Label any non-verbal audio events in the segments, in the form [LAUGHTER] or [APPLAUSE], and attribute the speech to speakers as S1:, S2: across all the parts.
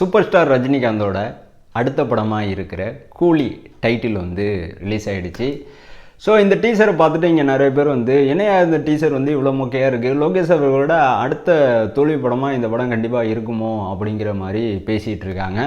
S1: Super star ரஜினிகாந்தோட அடுத்த படமாக இருக்கிற கூலி டைட்டில் வந்து ரிலீஸ் ஆகிடுச்சு ஸோ இந்த டீசரை பார்த்துட்டு இங்கே நிறைய பேர் வந்து என்னையா இந்த டீசர் வந்து இவ்வளோ மொக்கையாக இருக்குது லோகேஷ் அவர்களோட அடுத்த தோல்வி படமாக இந்த படம் கண்டிப்பாக இருக்குமோ? அப்படிங்கிற மாதிரி பேசிகிட்டு இருக்காங்க.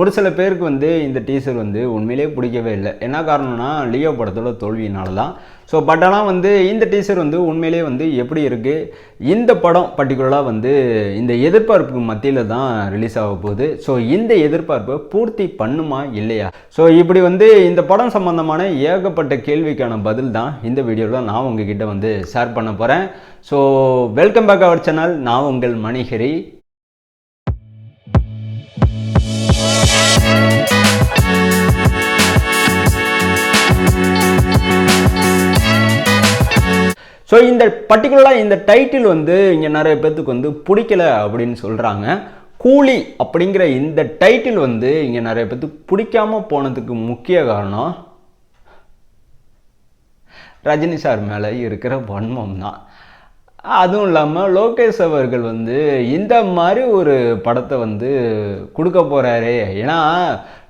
S1: ஒரு சில பேருக்கு வந்து இந்த டீசர் வந்து உண்மையிலேயே பிடிக்கவே இல்லை. என்ன காரணம்னா லியோ படத்தோட தோல்வியினால தான் ஸோ பட் ஆனால் வந்து இந்த டீசர் வந்து உண்மையிலேயே வந்து எப்படி இருக்குது இந்த படம் பர்டிகுலராக வந்து இந்த எதிர்பார்ப்பு மத்தியில் தான் ரிலீஸ் ஆக போகுது. ஸோ இந்த எதிர்பார்ப்பை பூர்த்தி பண்ணுமா இல்லையா? ஸோ இப்படி வந்து இந்த படம் சம்மந்தமான ஏகப்பட்ட கேள்விக்கான பதில் தான் இந்த வீடியோவில் நான் உங்ககிட்ட வந்து ஷேர் பண்ண போகிறேன் so welcome back our channel நான் உங்கள் மணிகரி ஸோ இந்த பர்டிகுலராக இந்த டைட்டில் வந்து இங்கே நிறைய பேர்த்துக்கு வந்து பிடிக்கல அப்படின்னு சொல்கிறாங்க கூலி அப்படிங்கிற இந்த டைட்டில் வந்து இங்கே நிறைய பேர்த்துக்கு பிடிக்காம போனதுக்கு முக்கிய காரணம் ரஜினி சார் மேலே இருக்கிற வன்மம் தான். அதுவும் இல்லாமல் லோகேஷ் அவர்கள் வந்து இந்த மாதிரி ஒரு படத்தை வந்து கொடுக்க போகிறாரே ஏன்னா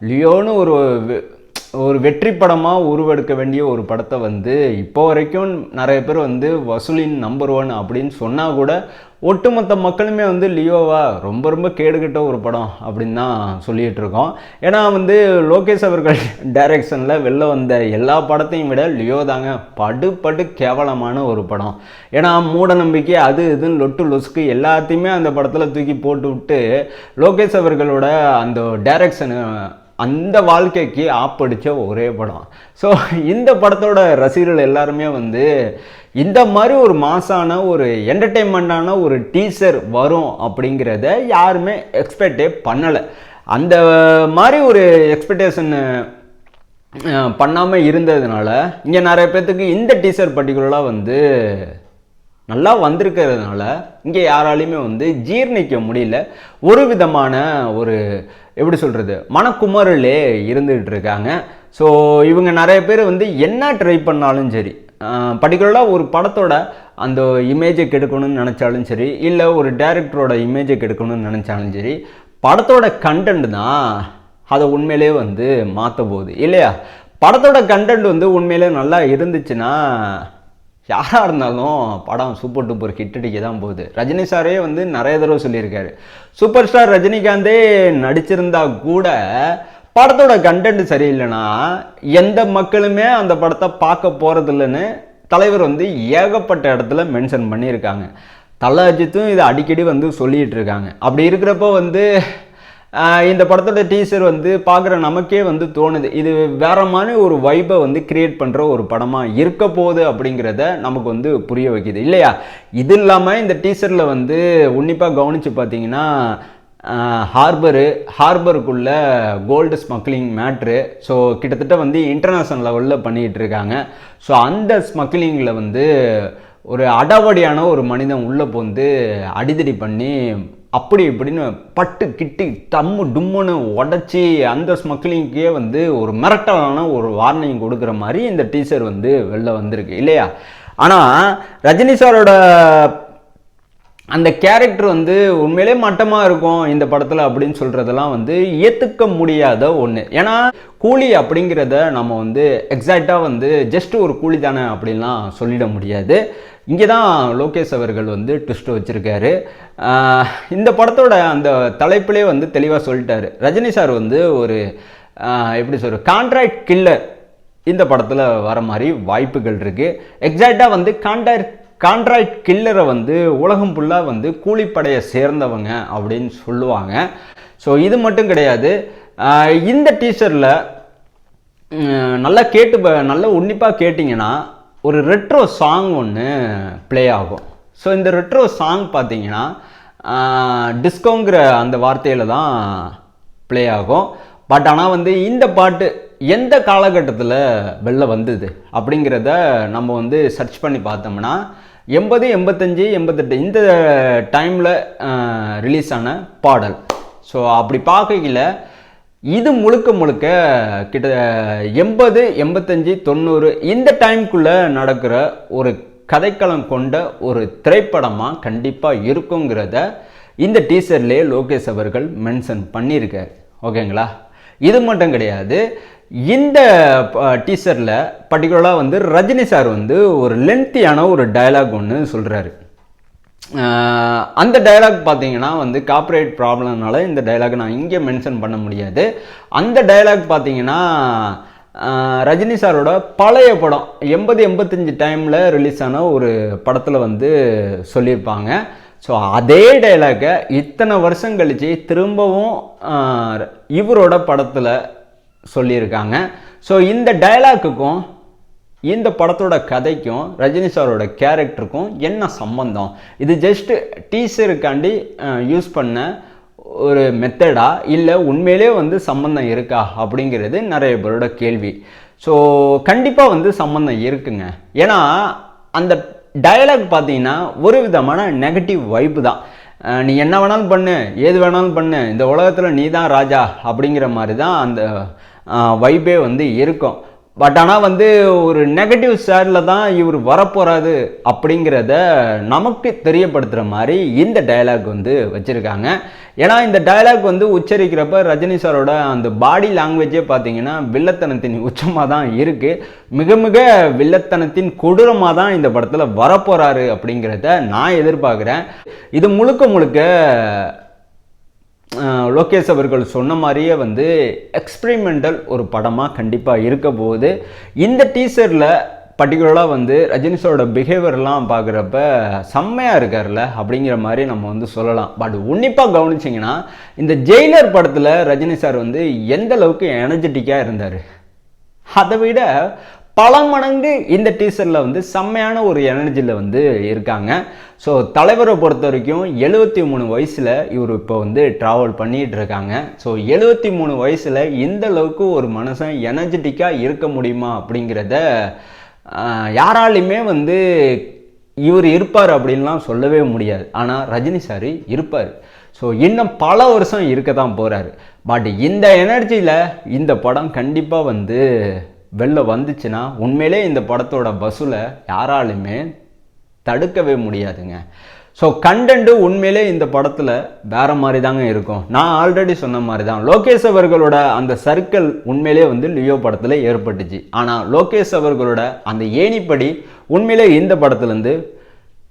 S1: லியோன்னு ஒரு ஒரு வெற்றி படமாக உருவெடுக்க வேண்டிய ஒரு படத்தை வந்து இப்போ வரைக்கும் நிறைய பேர் வந்து வசூலின் நம்பர் ஒன் அப்படின்னு சொன்னால் கூட ஒட்டுமொத்த மக்களுமே வந்து லியோவா ரொம்ப ரொம்ப கேடுகட்ட ஒரு படம் அப்படின்னு தான் சொல்லிகிட்டு இருக்கோம். ஏன்னா வந்து லோகேஷ் அவர்கள் [LAUGHS] டைரக்ஷனில் வெளில வந்த எல்லா படத்தையும் விட லியோ தாங்க படு படு கேவலமான ஒரு படம். ஏன்னா மூட நம்பிக்கை அது இதுன்னு லொட்டு லொசுக்கு எல்லாத்தையுமே அந்த படத்தில் தூக்கி போட்டு விட்டு லோகேஷ் அவர்களோட அந்த டைரக்ஷனு அந்த வாழ்க்கைக்கு ஆப்படித்த ஒரே படம். ஸோ இந்த படத்தோட ரசிகர்கள் எல்லாருமே வந்து இந்த மாதிரி ஒரு மாசான ஒரு என்டர்டெயின்மெண்ட்டான ஒரு டீசர் வரும் அப்படிங்கிறத யாருமே எக்ஸ்பெக்டே பண்ணலை. அந்த மாதிரி ஒரு எக்ஸ்பெக்டேஷன் பண்ணாமல் இருந்ததுனால இங்கே நிறைய பேர்த்துக்கு இந்த டீசர் பர்டிகுலராக வந்து நல்லா வந்திருக்கிறதுனால இங்கே யாராலையுமே வந்து ஜீர்ணிக்க முடியல. ஒரு விதமான ஒரு எப்படி சொல்கிறது மனக்குமரலே இருந்துகிட்டு இருக்காங்க ஸோ இவங்க நிறைய பேர் வந்து என்ன ட்ரை பண்ணாலும் சரி பர்டிகுலராக ஒரு படத்தோட அந்த இமேஜை கெடுக்கணும்னு நினச்சாலும் சரி இல்லை ஒரு டேரக்டரோட இமேஜை கெடுக்கணும்னு நினச்சாலும் சரி படத்தோட கண்டென்ட் தான் அதை உண்மையிலே வந்து மாற்ற போகுது இல்லையா? படத்தோட கண்டென்ட் வந்து உண்மையிலே நல்லா இருந்துச்சுன்னா யாராக இருந்தாலும் படம் சூப்பர் டூப்பர் ஹிட் அடிக்க தான் போகுது. ரஜினி சாரே வந்து நிறைய தடவை சொல்லியிருக்காரு. சூப்பர் ஸ்டார் ரஜினிகாந்தே நடிச்சிருந்தா கூட படத்தோட கண்டென்ட் சரியில்லைன்னா எந்த மக்களுமே அந்த படத்தை பார்க்க போகிறதில்லன்னு தலைவர் வந்து ஏகப்பட்ட இடத்துல மென்ஷன் பண்ணியிருக்காங்க. தல அஜித்தும் இதை அடிக்கடி வந்து சொல்லிகிட்டு இருக்காங்க. அப்படி இருக்கிறப்போ வந்து இந்த படத்தோட டீசர் வந்து பார்க்குற நமக்கே வந்து தோணுது. இது வேற மாதிரி ஒரு வைப்பை வந்து கிரியேட் பண்ணுற ஒரு படமாக இருக்க போகுது அப்படிங்கிறத நமக்கு வந்து புரிய வைக்கிது. இல்லையா? இது இல்லாமல் இந்த டீசரில் வந்து உன்னிப்பாக கவனித்து பார்த்தீங்கன்னா ஹார்பரு ஹார்பருக்குள்ள கோல்டு ஸ்மக்லிங் மேட்ரு ஸோ கிட்டத்தட்ட வந்து இன்டர்நேஷ்னல் லெவலில் பண்ணிகிட்டு இருக்காங்க. ஸோ அந்த ஸ்மக்லிங்கில் வந்து ஒரு அடாவடியான ஒரு மனிதன் உள்ளே போந்து அடிதடி பண்ணி அப்படி இப்படின்னு பட்டு கிட்டி தம்மு டும்முன்னு உடச்சி அந்த ஸ்மக்லிங்க்கே வந்து ஒரு மிரட்டலான ஒரு வார்னிங் கொடுக்குற மாதிரி இந்த டீச்சர் வந்து வெளில வந்திருக்கு இல்லையா? ஆனால் ரஜினி சாரோட அந்த கேரக்டர் வந்து உண்மையிலே மட்டமாக இருக்கும் இந்த படத்தில் அப்படின்னு சொல்கிறதெல்லாம் வந்து ஏற்றுக்க முடியாத ஒன்று ஏன்னா கூலி அப்படிங்கிறத நம்ம வந்து எக்ஸாக்டாக வந்து ஜஸ்ட் ஒரு கூலி தானே அப்படின்லாம் சொல்லிட முடியாது. இங்கே தான் லோகேஷ் அவர்கள் வந்து ட்விஸ்ட் வச்சுருக்காரு. இந்த படத்தோட அந்த தலைப்பிலே வந்து தெளிவாக சொல்லிட்டாரு. ரஜினி சார் வந்து ஒரு எப்படி சொல்கிற கான்ட்ராக்ட் கில்லர் இந்த படத்தில் வர மாதிரி வாய்ப்புகள் இருக்குது எக்ஸாக்டாக வந்து கான்ட்ராக்ட் கான்ட்ராக்ட் கில்லரை வந்து உலகம் ஃபுல்லாக வந்து கூலிப்படையை சேர்ந்தவங்க அப்படின்னு சொல்லுவாங்க. ஸோ இது மட்டும் கிடையாது. இந்த டீச்சரில் நல்லா கேட்டு ப- நல்லா உன்னிப்பாக கேட்டிங்கன்னா ஒரு ரெட்ரோ சாங் ஒன்று ப்ளே ஆகும். ஸோ இந்த ரெட்ரோ சாங் பார்த்தீங்கன்னா டிஸ்கோங்கிற அந்த வார்த்தையில் தான் ப்ளே ஆகும். பட் ஆனால் வந்து இந்த பாட்டு எந்த காலகட்டத்தில் வெளில வந்தது அப்படிங்கிறத நம்ம வந்து சர்ச் பண்ணி பார்த்தோம்னா எண்பது எண்பத்தஞ்சு எண்பத்தெட்டு இந்த டைமில் ரிலீஸ் ஆன பாடல். ஸோ அப்படி பார்க்கையில் இது முழுக்க முழுக்க கிட்ட எண்பது எண்பத்தஞ்சு தொண்ணூறு இந்த டைம்குள்ளே நடக்கிற ஒரு கதைக்களம் கொண்ட ஒரு திரைப்படமாக கண்டிப்பாக இருக்குங்கிறத இந்த டீசர்லேயே லோகேஷ் அவர்கள் மென்ஷன் பண்ணியிருக்கார். ஓகேங்களா? இது மட்டும் கிடையாது. இந்த டீசரில் பர்டிகுலராக வந்து ரஜினி சார் வந்து ஒரு லென்த்தியான ஒரு டயலாக் ஒன்று சொல்கிறாரு அந்த டயலாக் பார்த்தீங்கன்னா வந்து காப்பரேட் ப்ராப்ளம்னால இந்த டயலாக் நான் இங்கே மென்ஷன் பண்ண முடியாது. அந்த டயலாக் பார்த்தீங்கன்னா ரஜினி சாரோட பழைய படம் எண்பது எண்பத்தஞ்சு டைமில் ரிலீஸ் ஆன ஒரு படத்தில் வந்து சொல்லியிருப்பாங்க. ஸோ அதே டைலாக்கை இத்தனை வருஷம் கழித்து திரும்பவும் இவரோட படத்தில் சொல்லியிருக்காங்க. ஸோ இந்த டயலாக்குக்கும் இந்த படத்தோட கதைக்கும் ரஜினி சாரோட கேரக்டருக்கும் என்ன சம்பந்தம்? இது ஜஸ்ட் டீசருக்காண்டி யூஸ் பண்ண ஒரு மெத்தடா இல்லை உண்மையிலே வந்து சம்பந்தம் இருக்கா அப்படிங்கிறது நிறைய பேரோட கேள்வி. ஸோ கண்டிப்பாக வந்து சம்பந்தம் இருக்குங்க. ஏன்னா அந்த டயலாக் பார்த்தீங்கன்னா ஒரு விதமான நெகட்டிவ் வைப்பு தான். நீ என்ன வேணாலும் பண்ணு ஏது வேணாலும் பண்ணு இந்த உலகத்தில் நீ தான் ராஜா அப்படிங்கிற மாதிரி தான் அந்த வைப்பே வந்து இருக்கும். பட் ஆனால் வந்து ஒரு நெகட்டிவ் சேடில் தான் இவர் வரப்போகிறாரு அப்படிங்கிறத நமக்கு தெரியப்படுத்துகிற மாதிரி இந்த டயலாக் வந்து வச்சுருக்காங்க. ஏன்னா இந்த டயலாக் வந்து உச்சரிக்கிறப்ப ரஜினி சாரோட அந்த பாடி லாங்குவேஜே பார்த்தீங்கன்னா வில்லத்தனத்தின் உச்சமாக தான் இருக்குது மிக மிக வில்லத்தனத்தின் கொடூரமாக தான் இந்த படத்தில் வரப்போகிறாரு அப்படிங்கிறத நான் எதிர்பார்க்குறேன். இது முழுக்க முழுக்க லோகேஷ் அவர்கள் சொன்ன மாதிரியே வந்து எக்ஸ்பெரிமெண்டல் ஒரு படமாக கண்டிப்பாக இருக்க போகுது. இந்த டீசரில் பர்டிகுலராக வந்து ரஜினி பிஹேவியர்லாம் பார்க்குறப்ப செம்மையாக இருக்கார்ல அப்படிங்கிற மாதிரி நம்ம வந்து சொல்லலாம். பட் உன்னிப்பாக கவனிச்சிங்கன்னா இந்த ஜெயிலர் படத்தில் ரஜினி சார் வந்து எந்த அளவுக்கு எனர்ஜெட்டிக்காக இருந்தார்? அதை விட பல மடங்கு இந்த டீசரில் வந்து செம்மையான ஒரு எனர்ஜியில் வந்து இருக்காங்க. ஸோ தலைவரை பொறுத்த வரைக்கும் எழுபத்தி மூணு வயசில் இவர் இப்போ வந்து ட்ராவல் பண்ணிகிட்டு இருக்காங்க ஸோ எழுபத்தி மூணு வயசில் இந்த அளவுக்கு ஒரு மனுஷன் எனர்ஜெட்டிக்காக இருக்க முடியுமா அப்படிங்கிறத யாராலையுமே வந்து இவர் இருப்பார் அப்படின்லாம் சொல்லவே முடியாது. ஆனால் ரஜினி சார் இருப்பார். ஸோ இன்னும் பல வருஷம் இருக்க தான் போகிறாரு பட் இந்த எனர்ஜியில் இந்த படம் கண்டிப்பாக வந்து வெளில வந்துச்சுன்னா உண்மையிலே இந்த படத்தோட வசூலை யாராலுமே தடுக்கவே முடியாதுங்க. ஸோ கண்டென்ட்டு உண்மையிலே இந்த படத்தில் வேற மாதிரி தாங்க இருக்கும். நான் ஆல்ரெடி சொன்ன மாதிரி தான் லோகேஷ் அவர்களோட அந்த சர்க்கிள் உண்மையிலே வந்து லியோ படத்தில் ஏற்பட்டுச்சு. ஆனால் லோகேஷ் அவர்களோட அந்த ஏணிப்படி உண்மையிலே இந்த படத்துலேருந்து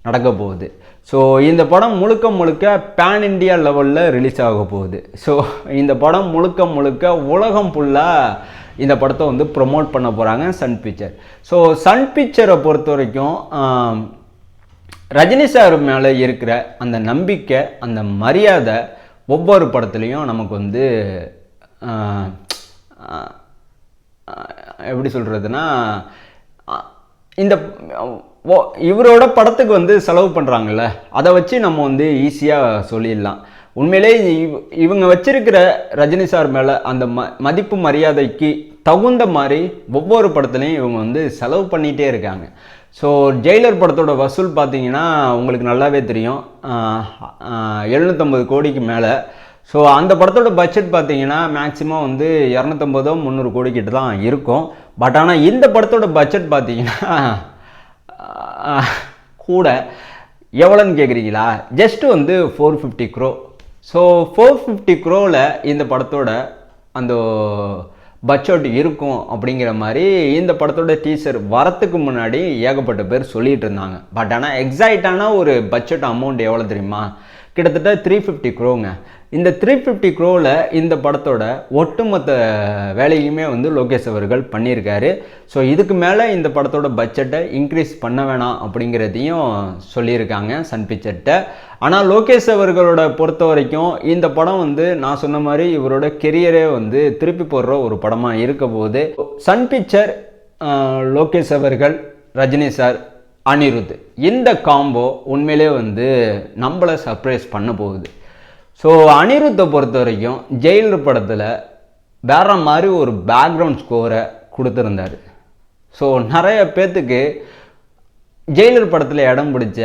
S1: நடக்க போகுது. ஸோ இந்த படம் முழுக்க முழுக்க பேன் இண்டியா லெவலில் ரிலீஸ் ஆக போகுது. ஸோ இந்த படம் முழுக்க முழுக்க உலகம் ஃபுல்லாக இந்த படத்தை வந்து ப்ரொமோட் பண்ண போகிறாங்க சன் பிக்சர் ஸோ சன் பிக்சரை பொறுத்த வரைக்கும் ரஜினி சார் மேலே இருக்கிற அந்த நம்பிக்கை அந்த மரியாதை ஒவ்வொரு படத்துலையும் நமக்கு வந்து எப்படி சொல்கிறதுனா இந்த ஓ இவரோட படத்துக்கு வந்து செலவு பண்ணுறாங்கல்ல அதை வச்சு நம்ம வந்து ஈஸியாக சொல்லிடலாம். உண்மையிலே இவ் இவங்க வச்சிருக்கிற ரஜினி சார் மேலே அந்த ம மதிப்பு மரியாதைக்கு தகுந்த மாதிரி ஒவ்வொரு படத்துலையும் இவங்க வந்து செலவு பண்ணிகிட்டே இருக்காங்க. ஸோ ஜெயிலர் படத்தோட வசூல் பார்த்தீங்கன்னா உங்களுக்கு நல்லாவே தெரியும். எழுநூற்றம்பது கோடிக்கு மேலே. ஸோ அந்த படத்தோட பட்ஜெட் பார்த்தீங்கன்னா மேக்ஸிமம் வந்து இரநூத்தம்பதோ முந்நூறு கோடிக்கிட்ட தான் இருக்கும். பட் ஆனால் இந்த படத்தோட பட்ஜெட் பார்த்தீங்கன்னா கூட எவ்வளோன்னு கேட்குறீங்களா ஜஸ்ட் வந்து four fifty crore so four fifty க்ரோவில் இந்த படத்தோட அந்த பட்ஜெட் இருக்கும் அப்படிங்கிற மாதிரி இந்த படத்தோட டீச்சர் வரத்துக்கு முன்னாடி ஏகப்பட்ட பேர் சொல்லிகிட்டு இருந்தாங்க. பட் ஆனால் எக்ஸாக்டான ஒரு பட்ஜெட் அமௌண்ட் எவ்வளோ தெரியுமா? கிட்டத்தட்ட த்ரீ ஃபிஃப்டி க்ரோங்க இந்த த்ரீ ஃபிஃப்டி க்ரோவில் இந்த படத்தோட ஒட்டுமொத்த வேலையுமே வந்து லோகேஷ் அவர்கள் பண்ணியிருக்காரு. ஸோ இதுக்கு மேலே இந்த படத்தோட பட்ஜெட்டை இன்க்ரீஸ் பண்ண வேணாம் அப்படிங்கிறதையும் சொல்லியிருக்காங்க சன் பிக்சர்கிட்ட ஆனால் லோகேஷ் அவர்களோட பொறுத்த வரைக்கும் இந்த படம் வந்து நான் சொன்ன மாதிரி இவரோட கெரியரே வந்து திருப்பி போடுற ஒரு படமாக இருக்க போது சன் பிக்சர் லோகேஷ் அவர்கள் ரஜினி சார் அனிருத். இந்த காம்போ உண்மையிலே வந்து நம்மளை சர்ப்ரைஸ் பண்ண போகுது. ஸோ அனிருத்தை பொறுத்த வரைக்கும் ஜெயிலர் படத்தில் வேற மாதிரி ஒரு பேக்ரவுண்ட் ஸ்கோரை கொடுத்துருந்தாரு. ஸோ நிறைய பேர்த்துக்கு ஜெயிலர் படத்தில் இடம் பிடிச்ச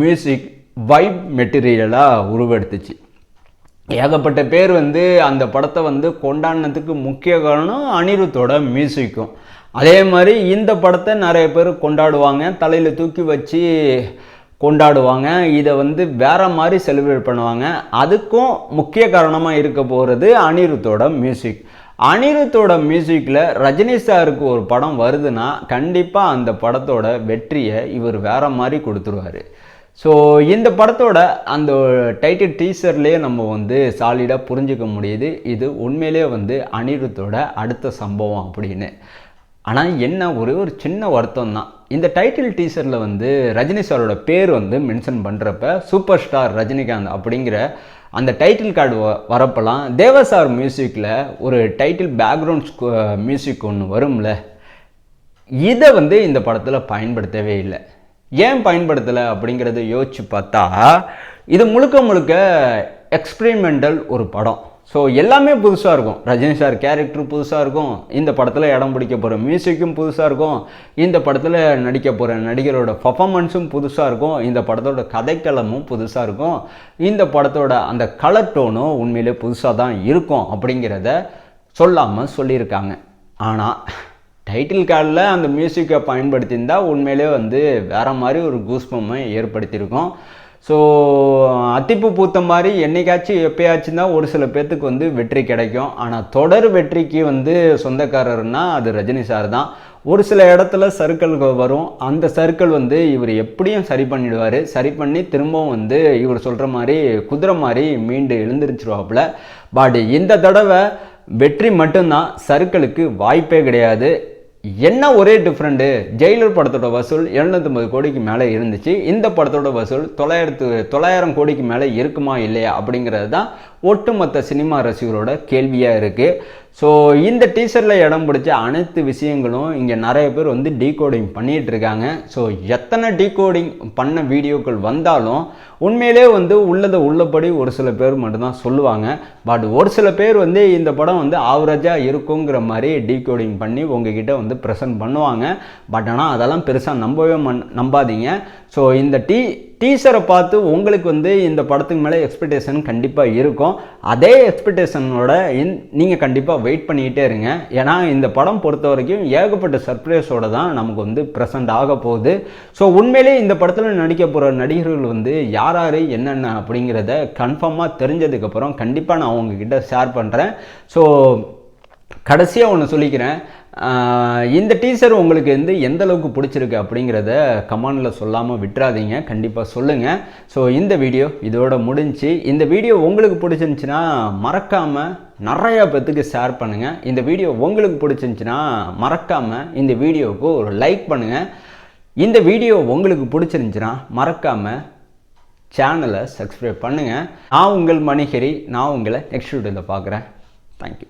S1: மியூசிக் வைப் மெட்டீரியலாக உருவெடுத்துச்சு. ஏகப்பட்ட பேர் வந்து அந்த படத்தை வந்து கொண்டாடினதுக்கு முக்கிய காரணம் அனிருத்தோட மியூசிக்கும். அதே மாதிரி இந்த படத்தை நிறைய பேர் கொண்டாடுவாங்க. தலையில் தூக்கி வச்சு கொண்டாடுவாங்க. இதை வந்து வேற மாதிரி செலிப்ரேட் பண்ணுவாங்க. அதுக்கும் முக்கிய காரணமாக இருக்க போகிறது அனிருத்தோட மியூசிக் அனிருத்தோட மியூசிக்கில் ரஜினி சாருக்கு ஒரு படம் வருதுன்னா கண்டிப்பாக அந்த படத்தோட வெற்றியை இவர் வேற மாதிரி கொடுத்துருவாரு. ஸோ இந்த படத்தோட அந்த டைட்டில் டீசர்லேயே நம்ம வந்து சாலிடாக புரிஞ்சுக்க முடியுது. இது உண்மையிலே வந்து அனிருத்தோட அடுத்த சம்பவம் அப்படின்னு. ஆனால் என்ன ஒரே ஒரு சின்ன வருத்தம் தான் இந்த டைட்டில் டீசரில் வந்து ரஜினி சாரோட பேர் வந்து மென்ஷன் பண்ணுறப்ப சூப்பர் ஸ்டார் ரஜினிகாந்த் அப்படிங்கிற அந்த டைட்டில் கார்டு வ வரப்பெல்லாம் தேவசார் மியூசிக்கில் ஒரு டைட்டில் பேக்ரவுண்ட் மியூசிக் ஒன்று வரும்ல. இதை வந்து இந்த படத்தில் பயன்படுத்தவே இல்லை. ஏன் பயன்படுத்தலை அப்படிங்கிறத யோசிச்சு பார்த்தா இது முழுக்க முழுக்க எக்ஸ்பிரிமெண்டல் ஒரு படம். ஸோ எல்லாமே புதுசாக இருக்கும். ரஜினி சார் கேரக்டர் புதுசாக இருக்கும். இந்த படத்தில் இடம் பிடிக்க போகிற மியூசிக்கும் புதுசாக இருக்கும். இந்த படத்தில் நடிக்க போகிற நடிகரோட பர்ஃபாமன்ஸும் புதுசாக இருக்கும். இந்த படத்தோட கதைக்களமும் புதுசாக இருக்கும். இந்த படத்தோட அந்த கலர் டோனும் உண்மையிலே புதுசாக தான் இருக்கும் அப்படிங்கிறத சொல்லாமல் சொல்லியிருக்காங்க. ஆனால் டைட்டில் கார்டில் அந்த மியூசிக்கை பயன்படுத்தியிருந்தா உண்மையிலே வந்து வேறு மாதிரி ஒரு கூஸ்பம்மை ஏற்படுத்தியிருக்கும். ஸோ அத்திப்பு பூத்த மாதிரி என்னைக்காச்சும் எப்பயாச்சும் தான் ஒரு சில பேர்த்துக்கு வந்து வெற்றி கிடைக்கும். ஆனால் தொடர் வெற்றிக்கு வந்து சொந்தக்காரர்னா அது ரஜினி சார் தான். ஒரு சில இடத்துல சர்க்கிள் வரும். அந்த சர்க்கிள் வந்து இவர் எப்படியும் சரி பண்ணிடுவார். சரி பண்ணி திரும்பவும் வந்து இவர் சொல்கிற மாதிரி குதிரை மாதிரி மீண்டு எழுந்திரிச்சிருவாப்புல. பட் இந்த தடவை வெற்றி மட்டும்தான். சர்க்கிளுக்கு வாய்ப்பே கிடையாது. என்ன ஒரே டிஃப்ரெண்ட்டு ஜெயிலர் படத்தோட வசூல் எழுநூற்றம்பது கோடிக்கு மேலே இருந்துச்சு. இந்த படத்தோட வசூல் தொள்ளாயிரத்து தொள்ளாயிரம் கோடிக்கு மேலே இருக்குமா இல்லையா அப்படிங்கிறது தான் ஒட்டுமொத்த சினிமா ரசிகரோட கேள்வியாக இருக்குது ஸோ இந்த டீசரில் இடம் பிடிச்ச அனைத்து விஷயங்களும் இங்கே நிறைய பேர் வந்து டீகோடிங் பண்ணிகிட்டு இருக்காங்க. ஸோ எத்தனை டீகோடிங் பண்ண வீடியோக்கள் வந்தாலும் உண்மையிலே வந்து உள்ளதை உள்ளபடி ஒரு சில பேர் மட்டும்தான் சொல்லுவாங்க. பட் ஒரு சில பேர் வந்து இந்த படம் வந்து ஆவரேஜாக இருக்குங்கிற மாதிரி டீகோடிங் பண்ணி உங்ககிட்ட வந்து ப்ரெசென்ட் பண்ணுவாங்க. பட் ஆனால் அதெல்லாம் பெருசாக நம்பவே மன் நம்பாதீங்க. ஸோ இந்த டீ டீசரை பார்த்து உங்களுக்கு வந்து இந்த படத்துக்கு மேலே எக்ஸ்பெக்டேஷன் கண்டிப்பாக இருக்கும். அதே எக்ஸ்பெக்டேஷனோட இன் நீங்கள் கண்டிப்பாக வெயிட் பண்ணிக்கிட்டே இருங்க. ஏன்னா இந்த படம் பொறுத்த வரைக்கும் ஏகப்பட்ட சர்ப்ரைஸோட தான் நமக்கு வந்து ப்ரெசண்ட் ஆக போகுது. ஸோ உண்மையிலே இந்த படத்தில் நடிக்க போகிற நடிகர்கள் வந்து யார் யார் என்னென்ன அப்படிங்கிறத கன்ஃபார்மாக தெரிஞ்சதுக்கப்புறம் கண்டிப்பாக நான் உங்ககிட்ட ஷேர் பண்ணுறேன் ஸோ கடைசியாக ஒன்று சொல்லிக்கிறேன். இந்த டீசர் உங்களுக்கு வந்து எந்த அளவுக்கு பிடிச்சிருக்கு அப்படிங்கிறத கமெண்டில் சொல்லாமல் விட்டுறாதீங்க. கண்டிப்பாக சொல்லுங்கள் ஸோ இந்த வீடியோ இதோட முடிஞ்சு இந்த வீடியோ உங்களுக்கு பிடிச்சிருந்துச்சின்னா மறக்காமல் நிறையா பேத்துக்கு ஷேர் பண்ணுங்கள் இந்த வீடியோ உங்களுக்கு பிடிச்சிருந்துச்சின்னா மறக்காமல் இந்த வீடியோவுக்கு ஒரு லைக் பண்ணுங்கள் இந்த வீடியோ உங்களுக்கு பிடிச்சிருந்துச்சின்னா மறக்காமல் சேனலை சப்ஸ்கிரைப் பண்ணுங்கள் நான் உங்கள் மணிஹரி நான் உங்களை நெக்ஸ்ட் வீடியோவில் பார்க்குறேன். தேங்க்யூ